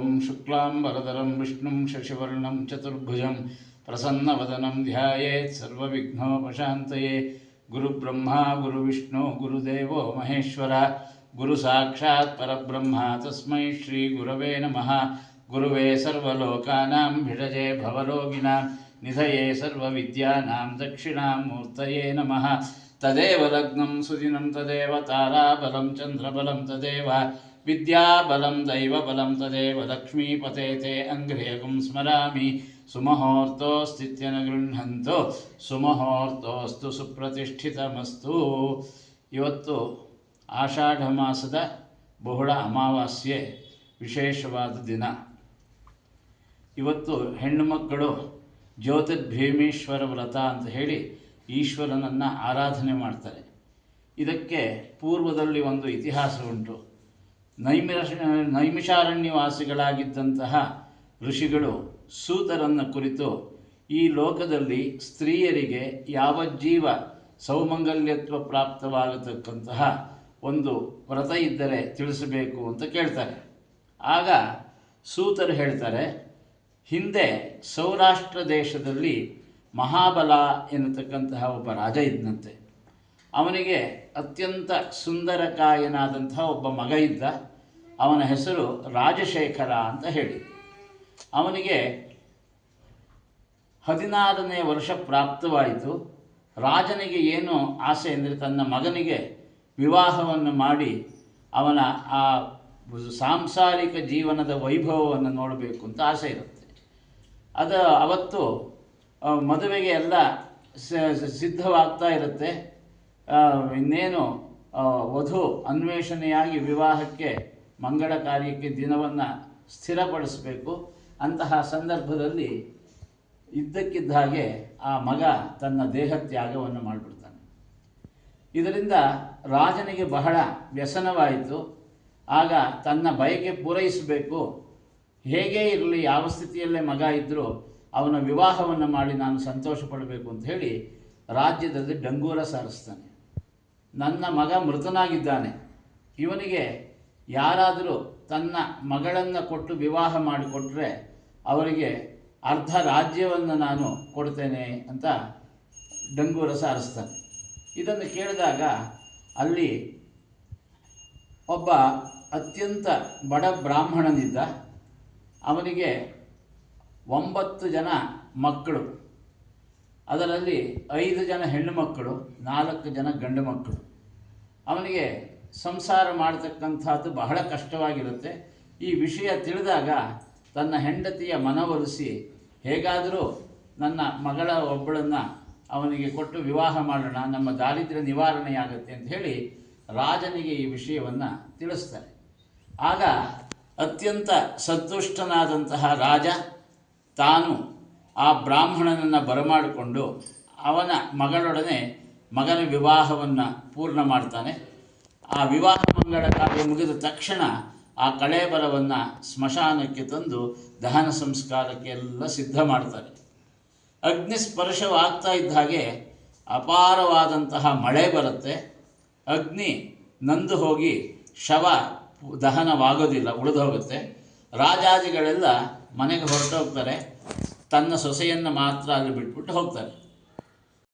ॐ शुक्लाम्बरधरं विष्णुं शशिवर्णं चतुर्भुजं प्रसन्नवदनं ध्यायेत् सर्वविघ्नोपशान्तये गुरुब्रह्मा गुरुविष्णु गुरुदेवो महेश्वर गुरुसाक्षात् परब्रह्म तस्मै श्रीगुरवे नमः। गुरुवे सर्वलोकानां भिषजे भवरोगिणां निधये सर्वविद्यानां दक्षिणामूर्तये नमः ತದೇವ ಲಗ್ನಂ ಸುದಿನಂ ತದೇವ ತಾರಾಬಲಂ ಚಂದ್ರಬಲಂ ತದೇವ ವಿದ್ಯಾಬಲಂ ದೈವಬಲಂ ತದೇವ ಲಕ್ಷ್ಮೀಪತೆ ತೇ ಅಂಗ್ರೇಯಗುಂ ಸ್ಮರಾಮಿ ಸುಮಹೋರ್ತೋಸ್ತಿತ್ಯನ ಗೃಹಂತೋ ಸುಮಹೋರ್ತೋಸ್ತು ಸುಪ್ರತಿಷ್ಠಿತಮಸ್ತು ಇವತ್ತು ಆಷಾಢ ಮಾಸದ ಬಹುಳ ಅಮಾವಾಸ್ಯೆ, ವಿಶೇಷವಾದ ದಿನ. ಇವತ್ತು ಹೆಣ್ಣು ಮಕ್ಕಳು ಜ್ಯೋತಿರ್ಭೀಮೀಶ್ವರ ವ್ರತ ಅಂತ ಹೇಳಿ ಈಶ್ವರನನ್ನು ಆರಾಧನೆ ಮಾಡ್ತಾರೆ. ಇದಕ್ಕೆ ಪೂರ್ವದಲ್ಲಿ ಒಂದು ಇತಿಹಾಸ ಉಂಟು. ನೈಮಿಷ, ನೈಮಿಷಾರಣ್ಯವಾಸಿಗಳಾಗಿದ್ದಂತಹ ಋಷಿಗಳು ಸೂತರನ್ನು ಕುರಿತು ಈ ಲೋಕದಲ್ಲಿ ಸ್ತ್ರೀಯರಿಗೆ ಯಾವ ಜೀವ ಸೌಮಂಗಲ್ಯತ್ವ ಪ್ರಾಪ್ತವಾಗತಕ್ಕಂತಹ ಒಂದು ವ್ರತ ಇದ್ದರೆ ತಿಳಿಸಬೇಕು ಅಂತ ಕೇಳ್ತಾರೆ. ಆಗ ಸೂತರು ಹೇಳ್ತಾರೆ, ಹಿಂದೆ ಸೌರಾಷ್ಟ್ರ ದೇಶದಲ್ಲಿ ಮಹಾಬಲ ಎನ್ನತಕ್ಕಂತಹ ಒಬ್ಬ ರಾಜ ಇದ್ದಂತೆ ಅವನಿಗೆ ಅತ್ಯಂತ ಸುಂದರಕಾಯನಾದಂತಹ ಒಬ್ಬ ಮಗ ಇದ್ದ. ಅವನ ಹೆಸರು ರಾಜಶೇಖರ ಅಂತ ಹೇಳಿ ಅವನಿಗೆ ಹದಿನಾರನೇ ವರ್ಷ ಪ್ರಾಪ್ತವಾಯಿತು. ರಾಜನಿಗೆ ಏನು ಆಸೆ ಅಂದರೆ ತನ್ನ ಮಗನಿಗೆ ವಿವಾಹವನ್ನು ಮಾಡಿ ಅವನ ಆ ಸಾಂಸಾರಿಕ ಜೀವನದ ವೈಭವವನ್ನು ನೋಡಬೇಕು ಅಂತ ಆಸೆ ಇರುತ್ತೆ. ಅದು ಅವತ್ತು ಮದುವೆಗೆ ಎಲ್ಲ ಸಿದ್ಧವಾಗ್ತಾ ಇರುತ್ತೆ. ಇನ್ನೇನು ವಧು ಅನ್ವೇಷಣೆಯಾಗಿ ವಿವಾಹಕ್ಕೆ ಮಂಗಳ ಕಾರ್ಯಕ್ಕೆ ದಿನವನ್ನು ಸ್ಥಿರಪಡಿಸಬೇಕು. ಅಂತಹ ಸಂದರ್ಭದಲ್ಲಿ ಇದ್ದಕ್ಕಿದ್ದ ಹಾಗೆ ಆ ಮಗ ತನ್ನ ದೇಹ ತ್ಯಾಗವನ್ನು ಮಾಡಿಬಿಡ್ತಾನೆ. ಇದರಿಂದ ರಾಜನಿಗೆ ಬಹಳ ವ್ಯಸನವಾಯಿತು. ಆಗ ತನ್ನ ಬಯಕೆ ಪೂರೈಸಬೇಕು. ಹೇಗೇ ಇರಲಿ, ಯಾವ ಸ್ಥಿತಿಯಲ್ಲೇ ಮಗ ಇದ್ದರೂ ಅವನ ವಿವಾಹವನ್ನು ಮಾಡಿ ನಾನು ಸಂತೋಷ ಪಡಬೇಕು ಅಂತ ಹೇಳಿ ರಾಜ್ಯದಲ್ಲಿ ಡಂಗೂರ ಸಾರಿಸ್ತಾನೆ. ನನ್ನ ಮಗ ಮೃತನಾಗಿದ್ದಾನೆ. ಇವನಿಗೆ ಯಾರಾದರೂ ತನ್ನ ಮಗಳನ್ನು ಕೊಟ್ಟು ವಿವಾಹ ಮಾಡಿಕೊಟ್ರೆ ಅವರಿಗೆ ಅರ್ಧ ರಾಜ್ಯವನ್ನು ನಾನು ಕೊಡ್ತೇನೆ ಅಂತ ಡಂಗೂರ ಸಾರಿಸ್ತಾನೆ. ಇದನ್ನು ಕೇಳಿದಾಗ ಅಲ್ಲಿ ಒಬ್ಬ ಅತ್ಯಂತ ಬಡ ಬ್ರಾಹ್ಮಣನಿದ್ದ. ಅವನಿಗೆ ಒಂಬತ್ತು ಜನ ಮಕ್ಕಳು. ಅದರಲ್ಲಿ ಐದು ಜನ ಹೆಣ್ಣು ಮಕ್ಕಳು, ನಾಲ್ಕು ಜನ ಗಂಡು ಮಕ್ಕಳು. ಅವನಿಗೆ ಸಂಸಾರ ಮಾಡತಕ್ಕಂಥದ್ದು ಬಹಳ ಕಷ್ಟವಾಗಿರುತ್ತೆ. ಈ ವಿಷಯ ತಿಳಿದಾಗ ತನ್ನ ಹೆಂಡತಿಯ ಮನವೊಲಿಸಿ ಹೇಗಾದರೂ ನನ್ನ ಮಗಳ ಒಬ್ಬಳನ್ನು ಅವನಿಗೆ ಕೊಟ್ಟು ವಿವಾಹ ಮಾಡೋಣ, ನಮ್ಮ ದಾರಿದ್ರ್ಯ ನಿವಾರಣೆಯಾಗುತ್ತೆ ಅಂತ ಹೇಳಿ ರಾಜನಿಗೆ ಈ ವಿಷಯವನ್ನು ತಿಳಿಸ್ತಾರೆ. ಆಗ ಅತ್ಯಂತ ಸಂತುಷ್ಟನಾದಂತಹ ರಾಜ ತಾನು ಆ ಬ್ರಾಹ್ಮಣನನ್ನು ಬರಮಾಡಿಕೊಂಡು ಅವನ ಮಗಳೊಡನೆ ಮಗನ ವಿವಾಹವನ್ನು ಪೂರ್ಣ ಮಾಡ್ತಾನೆ. ಆ ವಿವಾಹ ಮಂಗಳ ಕಾರ್ಯ ಮುಗಿದ ತಕ್ಷಣ ಆ ಕಳೇಬರವನ್ನು ಸ್ಮಶಾನಕ್ಕೆ ತಂದು ದಹನ ಸಂಸ್ಕಾರಕ್ಕೆ ಎಲ್ಲ ಸಿದ್ಧ ಮಾಡ್ತಾರೆ ಅಗ್ನಿ ಸ್ಪರ್ಶವಾಗ್ತಾ ಇದ್ದ ಹಾಗೆ ಅಪಾರವಾದಂತಹ ಮಳೆ ಬರುತ್ತೆ. ಅಗ್ನಿ ನಂದು ಹೋಗಿ ಶವ ದಹನವಾಗೋದಿಲ್ಲ ಉಳಿದು ಹೋಗುತ್ತೆ ರಾಜಾದಿಗಳೆಲ್ಲ ಮನೆಗೆ ಹೊರಟೋಗ್ತಾರೆ. ತನ್ನ ಸೊಸೆಯನ್ನು ಮಾತ್ರ ಅಲ್ಲಿ ಬಿಟ್ಬಿಟ್ಟು ಹೋಗ್ತಾರೆ.